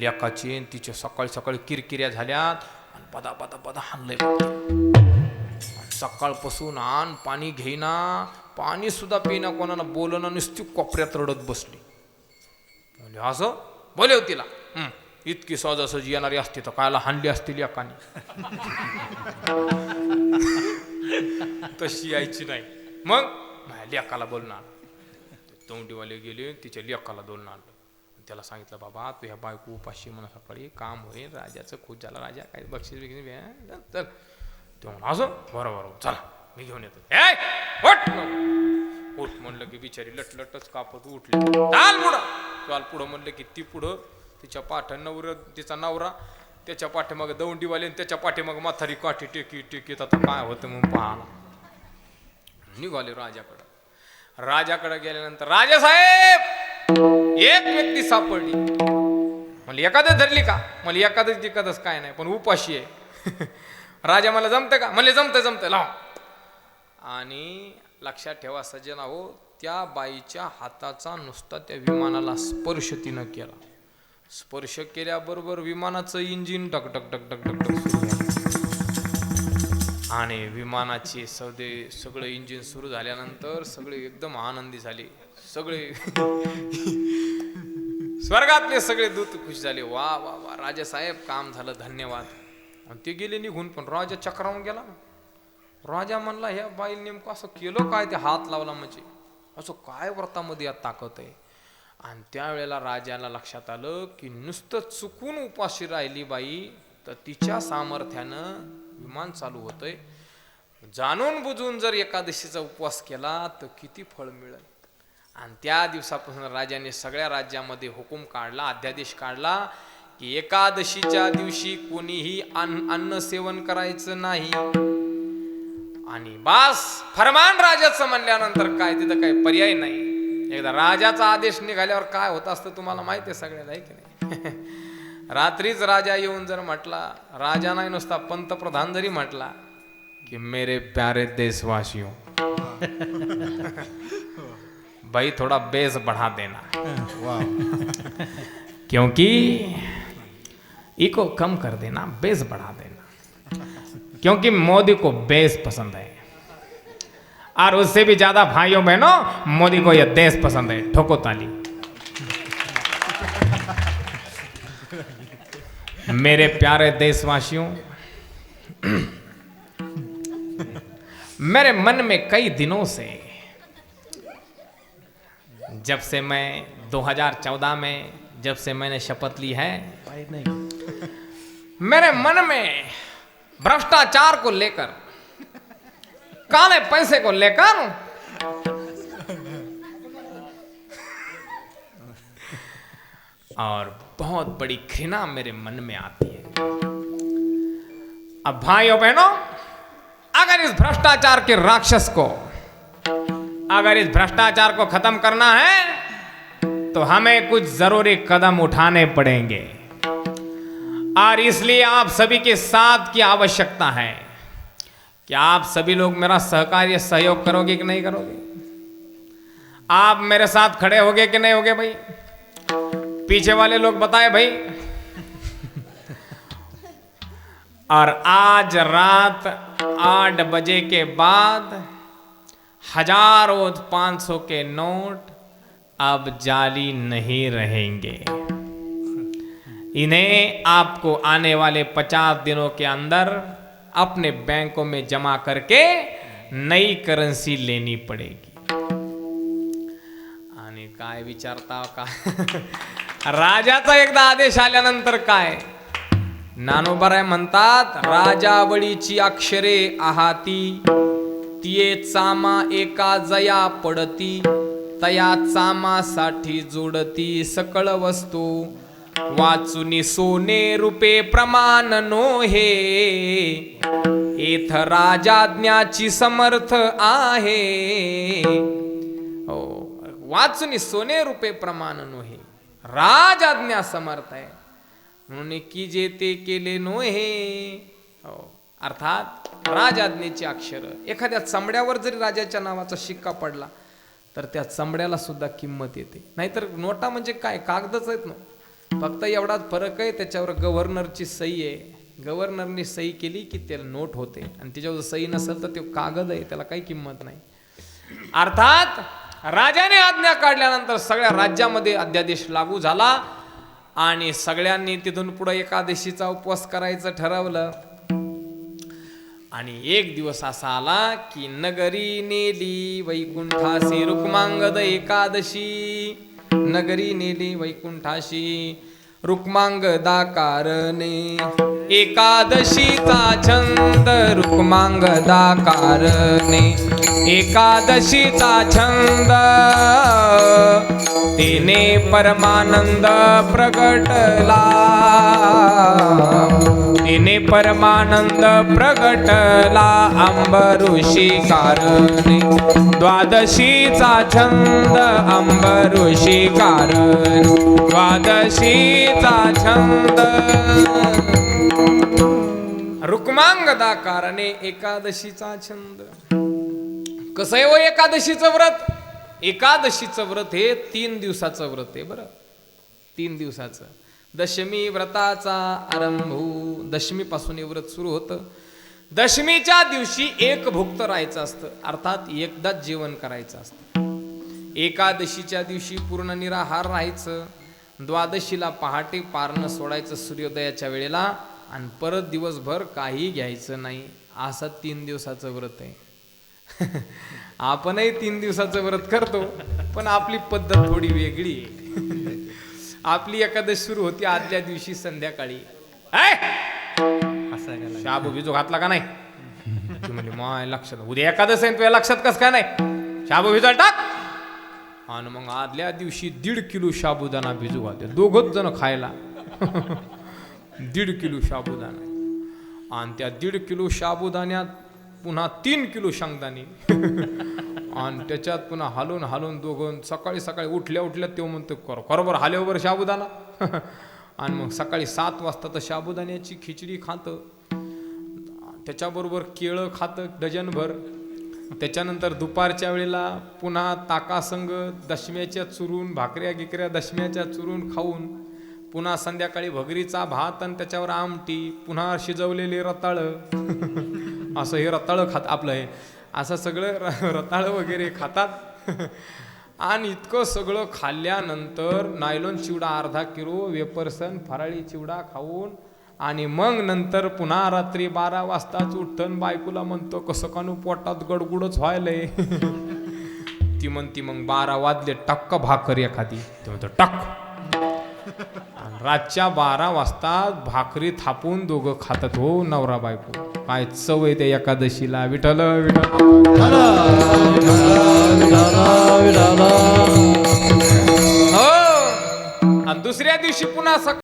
लेकाची आणि तिच्या सकाळी सकाळी किरकिऱ्या झाल्यात आणि पदा पदा पदा हाणलंय. सकाळपासून आण पाणी घेईना पाणी सुद्धा पिना कोणाला बोलणं नुसती कोपऱ्यात रडत बसली. म्हणजे असं बोले हो तिला. इतकी सहजासहजी येणारी असती तर कायला हाणली असतील एकाने? तशी यायची नाही. मग माझ्या लेकाला बोलणार. तोंडीवाले गेले तिच्या लेकाला बोलणार त्याला सांगितलं बाबा तू ह्या बायको उपाशी म्हणा सकाळी काम होईल राजाचं खुश झाला राजा काय बक्षीस बिक्षीस चल ते म्हणा असं? बरं बरं चला मी घेऊन येतो. उठ! म्हणलं की बिचारी लटलटच कापत उठली. चाल पुढं. चाल पुढं म्हणलं की ती पुढं तिच्या पाठ नवर तिचा नवरा त्याच्या पाठीमागं दौंडीवाले आणि त्याच्या पाठीमागं माथारी काठी टेकी टेकी आता काय होतं म्हणून पाहाला निघाले राजाकडं. राजाकडे गेल्यानंतर राजा साहेब एक व्यक्ती सापडली. मला एखादच धरली का? मला एखादच एखादच काय नाही पण उपाशी आहे. राजा मला जमतं का? म्हणले जमतं जमतं लाव. आणि लक्षात ठेवा सज्जना हो त्या बाईच्या हाताचा नुसता त्या विमानाला स्पर्श तिनं केला. स्पर्श केल्याबरोबर विमानाचं इंजिन टक टक टक टक टक टक आणि विमानाचे सौदे सगळं इंजिन सुरू झाल्यानंतर सगळे एकदम आनंदी झाले. सगळे. स्वर्गातले सगळे दूत खुश झाले. वा वा वा. राजा साहेब काम झालं धन्यवाद. आणि ते गेले निघून पण राजा चक्रावून गेला ना. राजा म्हणला ह्या बाई नेमकं असं केलं काय? ते हात लावला म्हणजे. असं काय व्रतामध्ये यात ताकद आहे? आणि त्यावेळेला राजाला लक्षात आलं की नुसतं चुकून उपाशी राहिली बाई तर तिच्या सामर्थ्यानं विमान चालू होतंय. जाणून बुजून जर एकादशीचा उपवास केला तर किती फळ मिळेल? आणि त्या दिवसापासून राजाने सगळ्या राज्यामध्ये हुकूम काढला अध्यादेश काढला की एकादशीच्या दिवशी कोणीही अन्न अन्न सेवन करायचं नाही. आणि बास फरमान राजाचं म्हणल्यानंतर काय तिथं काय पर्याय नाही. एकदा राजाचा आदेश निघाल्यावर काय होत असतं तुम्हाला माहिती आहे सगळ्याला आहे की नाही? रात्रीच राजा येऊन जर म्हटला राजा नाही नुसता पंतप्रधान जरी म्हटला की मेरे प्यारे देशवासियों. भाई थोड़ा बेस बढ़ा देना। क्योंकि इको कम कर देना बेस बढ़ा देना। क्योंकि मोदी को बेस पसंद है। और उससे भी ज़्यादा भाइयों बहनों मोदी को यह देश पसंद है। ठोको ताली। मेरे प्यारे देशवासियों मेरे मन में कई दिनों से जब से मैं 2014 में जब से मैंने शपथ ली है नहीं। मेरे मन में भ्रष्टाचार को लेकर काले पैसे को लेकर और बहुत बड़ी घृणा मेरे मन में आती है। अब भाइयों बहनों अगर इस भ्रष्टाचार के राक्षस को अगर इस भ्रष्टाचार को खत्म करना है तो हमें कुछ ज़रूरी कदम उठाने पड़ेंगे। और इसलिए आप सभी के साथ की आवश्यकता है। कि आप सभी लोग मेरा सहकार्य, सहयोग करोगे कि नहीं करोगे? आप मेरे साथ खड़े होगे कि नहीं होगे भाई? पीछे वाले लोग बताए भाई। और आज रात आठ बजे के बाद हजारों पाँच सौ के नोट अब जाली नहीं रहेंगे। इन्हें आपको आने वाले पचास दिनों के अंदर अपने बैंकों में जमा करके नई करन्सी लेनी पड़ेगी। आणि काय विचारता हो का? राजाचा एकदा आदेश आल्यानंतर काय? नानोबराय म्हणतात राजावळीची अक्षरे आहाती तिये चामा एका जया पडती तया चामासाठी जोडती सकळ वस्तू. वाचुनी सोने रुपे प्रमाण नो हे एथ राजाज्ञाची समर्थ आहे. हो वाचुनी सोने रुपे प्रमाण नोहे राजज्ञा समर्थ आहे. म्हणून की जे ते केले नोहे. हो अर्थात राज आज्ञेची अक्षर. एखाद्या चमड्यावर जरी राजाच्या नावाचा शिक्का पडला तर त्या चमड्याला सुद्धा किंमत येते. नाहीतर नोटा म्हणजे काय? कागदच आहेत ना. फक्त एवढाच फरक आहे त्याच्यावर गव्हर्नरची सही आहे. गव्हर्नरनी सही केली की त्याला नोट होते. आणि त्याच्यावर सही नसेल तर ते कागद आहे त्याला काही किंमत नाही. अर्थात राजाने आज्ञा काढल्यानंतर सगळ्या राज्यामध्ये अध्यादेश लागू झाला आणि सगळ्यांनी तिथून पुढे एकादशीचा उपवास करायचं ठरवलं. आणि एक दिवस असा आला की नगरी नेली वैकुंठाशी रुक्मांगद एकादशी. नगरी नेली वैकुंठाशी रुक्मांगदाकारणे एकादशीचा छंद रुक्मांगदाकारणे एकादशीचा छंद परमानंद प्रगटला. तिने परमानंद प्रगटला. अंबऋषी कारणे. द्वादशीचा छंद अंबऋषी कारण. द्वादशीचा छंद. रुक्मांगदा कारणे एकादशीचा छंद. कसं आहे हो एकादशीचं व्रत? एकादशीचं व्रत हे तीन दिवसाचं व्रत आहे बरं. तीन दिवसाचं. दशमी व्रताचा आरंभ दशमीपासून हे व्रत सुरू होतं. दशमीच्या दिवशी एक भुक्त राहायचं असतं अर्थात एकदाच जेवण करायचं असतं. एकादशीच्या दिवशी पूर्ण निराहार राहायचं द्वादशीला पहाटे पारणं सोडायचं सूर्योदयाच्या वेळेला आणि परत दिवसभर काही घ्यायचं नाही असं तीन दिवसाचं व्रत आहे. आपणही तीन दिवसाचं व्रत करतो पण आपली पद्धत थोडी वेगळी आहे. आपली एकादशी सुरू होती आदल्या दिवशी संध्याकाळी! शाबू बिजू घातला का नाही? ती म्हणली माय लक्षात उद्या एकादश आहे तुझ्या लक्षात कस काय नाही? शाबू भिजल टाक. आणि मग आदल्या दिवशी दीड किलो शाबुदाना भिजू घालते. दोघच जण खायला. दीड किलो शाबुदाना आणि त्या दीड किलो शाबुदाण्यात पुन्हा तीन किलो शेंगदाणे. आणि त्याच्यात पुन्हा हालून हालून दोघं सकाळी सकाळी उठल्या उठल्या तो म्हणतो कर बरोबर हाल्यावर हो शाबुदाना आणि मग सकाळी सात वाजता तर शाबुदाण्याची खिचडी खातं. त्याच्याबरोबर केळं खातं डझनभर. त्याच्यानंतर दुपारच्या वेळेला पुन्हा ताकासंग दशम्याच्या चुरून भाकऱ्या गिकऱ्या दशम्याच्या चुरून खाऊन पुन्हा संध्याकाळी भगरीचा भात आणि त्याच्यावर आमटी पुन्हा शिजवलेले रताळं. असं हे रताळं खात आपलं हे. असं सगळं र- रताळं वगैरे खातात. आणि इतकं सगळं खाल्ल्यानंतर नायलॉन चिवडा अर्धा किलो वेपर्सन फराळी चिवडा खाऊन आणि मग नंतर पुन्हा रात्री बारा वाजताच उठन बायकोला म्हणतो कसं कानू पोटात गडगुडच व्हायलंय. ती म्हणती मग बारा वाजले टक्क भाकर एखादी. ती म्हणतो टक्क. रातच्या बारा वाजता भाकरी थापून दोघं खातात. हो नवरा बायको. काय चव आहे त्या एकादशीला. विठल विठल हो. आणि दुसऱ्या दिवशी पुन्हा सकाळी